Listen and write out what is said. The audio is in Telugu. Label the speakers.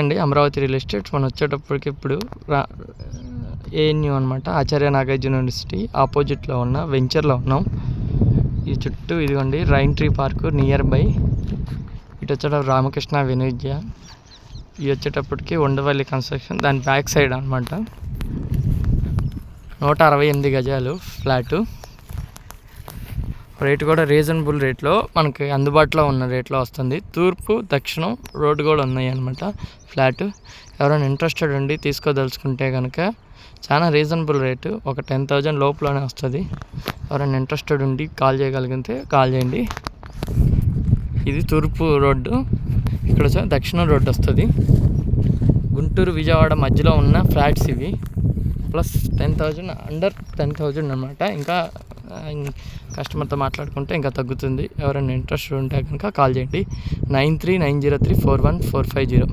Speaker 1: అండి అమరావతి రియల్ ఎస్టేట్. మనం వచ్చేటప్పటికి ఇప్పుడు రా ఏఎన్యూ అనమాట ఆచార్య నాగార్జున యూనివర్సిటీ ఆపోజిట్లో ఉన్న వెంచర్లో ఉన్నాం. ఈ చుట్టూ ఇదిగోండి rain tree park near by ఇటు వచ్చేటప్పుడు రామకృష్ణ వినోద్య. ఇవి వచ్చేటప్పటికి ఉండవల్లి కన్స్ట్రక్షన్ దాని బ్యాక్ సైడ్ అనమాట నూట అరవై ఎనిమిది గజాలు ఫ్లాటు. రేటు కూడా రీజనబుల్ రేట్లో మనకి అందుబాటులో ఉన్న రేట్లో వస్తుంది. తూర్పు దక్షిణం రోడ్డు కూడా ఉన్నాయి అనమాట ఫ్లాట్. ఎవరైనా ఇంట్రెస్టెడ్ ఉండి తీసుకోదలుచుకుంటే కనుక చాలా రీజనబుల్ రేటు. ఒక టెన్ థౌజండ్ లోపలనే వస్తుంది. ఎవరైనా ఇంట్రెస్టెడ్ ఉండి కాల్ చేయగలిగితే కాల్ చేయండి. ఇది తూర్పు రోడ్డు. ఇక్కడ వచ్చి దక్షిణం రోడ్డు వస్తుంది. గుంటూరు విజయవాడ మధ్యలో ఉన్న ఫ్లాట్స్ ఇవి. Plus ten thousand under ten thousand అనమాట ఇంకా కస్టమర్తో మాట్లాడుకుంటే ఇంకా తగ్గుతుంది. ఎవరైనా ఇంట్రెస్ట్ ఉంటే కనుక కాల్ చేయండి. Nine three nine zero three four one four five zero.